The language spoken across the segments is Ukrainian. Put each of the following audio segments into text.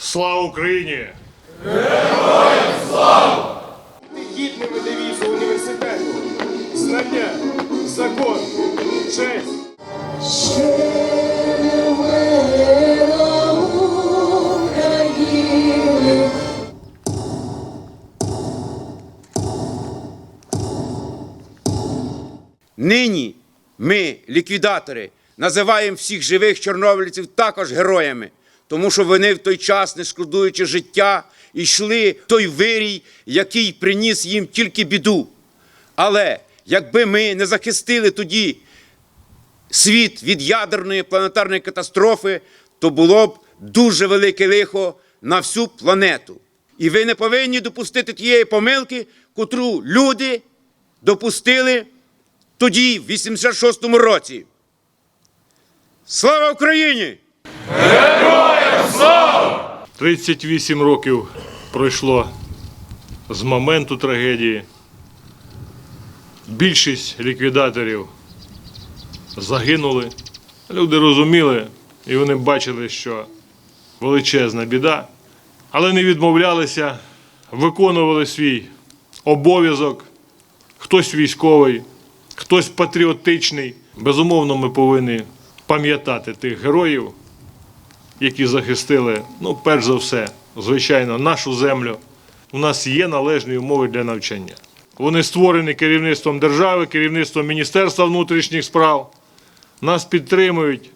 Слава Україні! Героям! гідними девізу університету. Знання, закон, честь. Нині ми, ліквідатори, називаємо всіх живих чорнобильців також героями, тому що вони в той час, не шкодуючи життя, йшли в той вирій, який приніс їм тільки біду. Але якби ми не захистили тоді світ від ядерної планетарної катастрофи, то було б дуже велике лихо на всю планету. І ви не повинні допустити тієї помилки, котру люди допустили тоді, в 86-му році. Слава Україні! 38 років пройшло з моменту трагедії. Більшість ліквідаторів загинули. Люди розуміли і вони бачили, що величезна біда, але не відмовлялися, виконували свій обов'язок. Хтось військовий, хтось патріотичний. Безумовно, ми повинні пам'ятати тих героїв, які захистили, ну, перш за все, звичайно, нашу землю. У нас є належні умови для навчання. Вони створені керівництвом держави, керівництвом Міністерства внутрішніх справ. Нас підтримують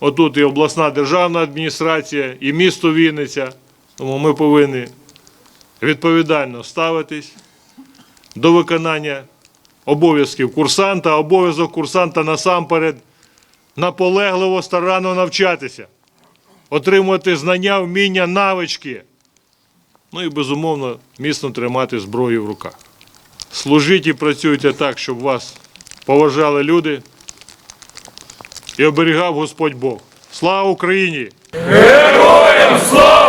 отут і обласна державна адміністрація, і місто Вінниця. Тому ми повинні відповідально ставитись до виконання обов'язків курсанта, обов'язок курсанта насамперед наполегливо старанно навчатися отримувати знання, вміння, навички. Ну і безумовно міцно тримати зброю в руках. Служіть і працюйте так, щоб вас поважали люди і оберігав Господь Бог. Слава Україні! Героям слава!